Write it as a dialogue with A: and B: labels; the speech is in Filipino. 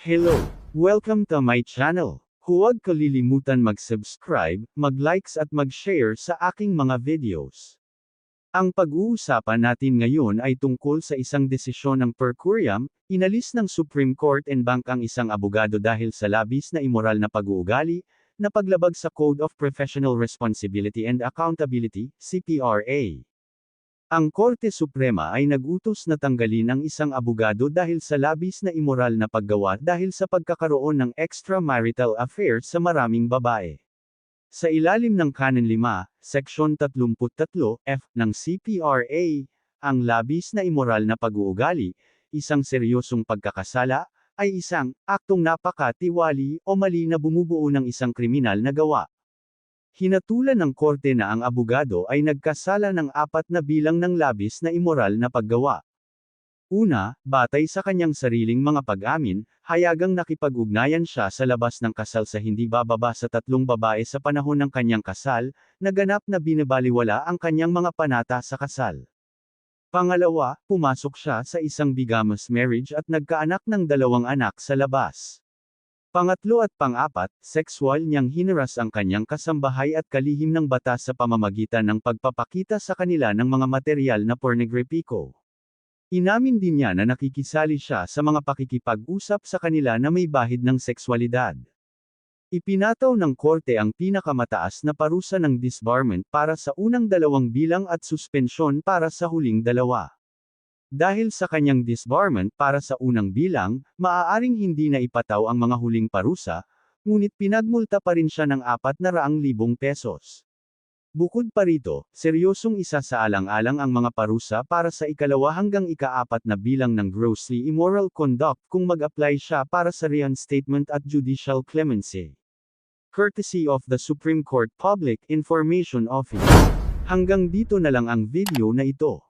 A: Hello! Welcome to my channel. Huwag kalilimutan mag-subscribe, mag-likes at mag-share sa aking mga videos. Ang pag-uusapan natin ngayon ay tungkol sa isang desisyon ng Per Curiam, inalis ng Supreme Court and Bank ang isang abogado dahil sa labis na immoral na pag-uugali, na paglabag sa Code of Professional Responsibility and Accountability, CPRA. Ang Korte Suprema ay nag-utos na tanggalin ang isang abogado dahil sa labis na immoral na paggawa dahil sa pagkakaroon ng extramarital affair sa maraming babae. Sa ilalim ng Canon 5, Seksyon 33F ng CPRA, ang labis na immoral na pag-uugali, isang seryosong pagkakasala, ay isang aktong napakatiwali o mali na bumubuo ng isang kriminal na gawa. Hinatulan ng korte na ang abogado ay nagkasala ng apat na bilang ng labis na immoral na paggawa. Una, batay sa kanyang sariling mga pag-amin, hayagang nakipag-ugnayan siya sa labas ng kasal sa hindi bababa sa tatlong babae sa panahon ng kanyang kasal, naganap na binabaliwala ang kanyang mga panata sa kasal. Pangalawa, pumasok siya sa isang bigamous marriage at nagkaanak ng dalawang anak sa labas. Pangatlo at pang-apat, sexual niyang hineras ang kanyang kasambahay at kalihim ng batas sa pamamagitan ng pagpapakita sa kanila ng mga material na pornographico. Inamin din niya na nakikisali siya sa mga pakikipag-usap sa kanila na may bahid ng sexualidad. Ipinataw ng korte ang pinakamataas na parusa ng disbarment para sa unang dalawang bilang at suspensyon para sa huling dalawa. Dahil sa kanyang disbarment para sa unang bilang, maaaring hindi na ipataw ang mga huling parusa, ngunit pinagmulta pa rin siya ng 400,000 pesos. Bukod pa rito, seryosong isa sa alang-alang ang mga parusa para sa ikalawa hanggang ikaapat na bilang ng grossly immoral conduct kung mag-apply siya para sa reinstatement at judicial clemency. Courtesy of the Supreme Court Public Information Office. Hanggang dito na lang ang video na ito.